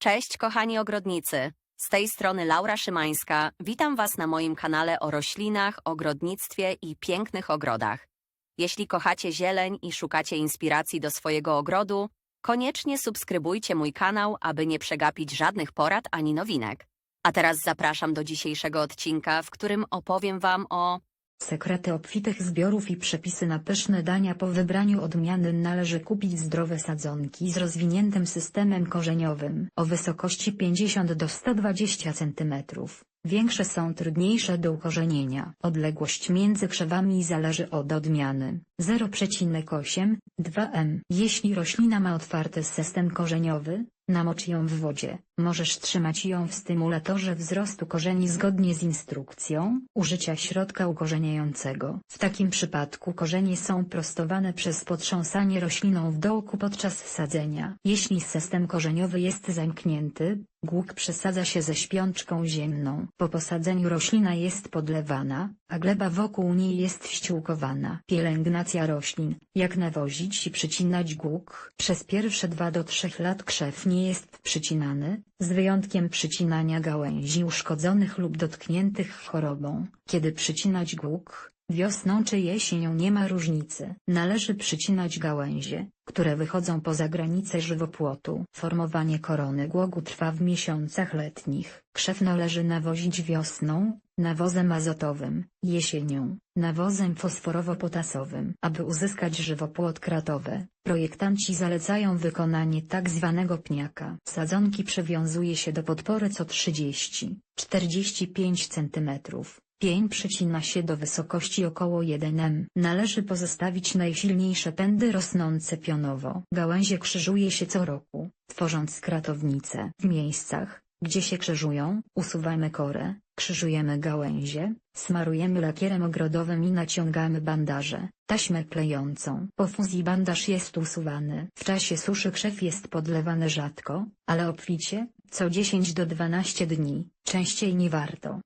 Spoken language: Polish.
Cześć kochani ogrodnicy. Z tej strony Laura Szymańska. Witam Was na moim kanale o roślinach, ogrodnictwie i pięknych ogrodach. Jeśli kochacie zieleń i szukacie inspiracji do swojego ogrodu, koniecznie subskrybujcie mój kanał, aby nie przegapić żadnych porad ani nowinek. A teraz zapraszam do dzisiejszego odcinka, w którym opowiem Wam o Sekrety obfitych zbiorów i przepisy na pyszne dania po wybraniu odmiany należy kupić zdrowe sadzonki z rozwiniętym systemem korzeniowym o wysokości 50 do 120 cm. Większe są trudniejsze do ukorzenienia. Odległość między krzewami zależy od odmiany. 0,8, 2 m. Jeśli roślina ma otwarty system korzeniowy, namocz ją w wodzie. Możesz trzymać ją w stymulatorze wzrostu korzeni zgodnie z instrukcją użycia środka ukorzeniającego. W takim przypadku korzenie są prostowane przez potrząsanie rośliną w dołku podczas sadzenia. Jeśli system korzeniowy jest zamknięty, Głuk przesadza się ze śpiączką ziemną. Po posadzeniu roślina jest podlewana, a gleba wokół niej jest ściółkowana. Pielęgnacja roślin. Jak nawozić i przycinać głuk? Przez pierwsze 2 do 3 lat krzew nie jest przycinany, z wyjątkiem przycinania gałęzi uszkodzonych lub dotkniętych chorobą. Kiedy przycinać głuk? Wiosną czy jesienią nie ma różnicy. Należy przycinać gałęzie, które wychodzą poza granice żywopłotu. Formowanie korony głogu trwa w miesiącach letnich. Krzew należy nawozić wiosną, nawozem azotowym, jesienią, nawozem fosforowo-potasowym. Aby uzyskać żywopłot kratowe, projektanci zalecają wykonanie tak zwanego pniaka. Sadzonki przywiązuje się do podpory co 30-45 cm. Pień przycina się do wysokości około 1 m. Należy pozostawić najsilniejsze pędy rosnące pionowo. Gałęzie krzyżuje się co roku, tworząc kratownice. W miejscach, gdzie się krzyżują, usuwamy korę, krzyżujemy gałęzie, smarujemy lakierem ogrodowym i naciągamy bandaże, taśmę klejącą. Po fuzji bandaż jest usuwany. W czasie suszy krzew jest podlewany rzadko, ale obficie, co 10 do 12 dni, częściej nie warto.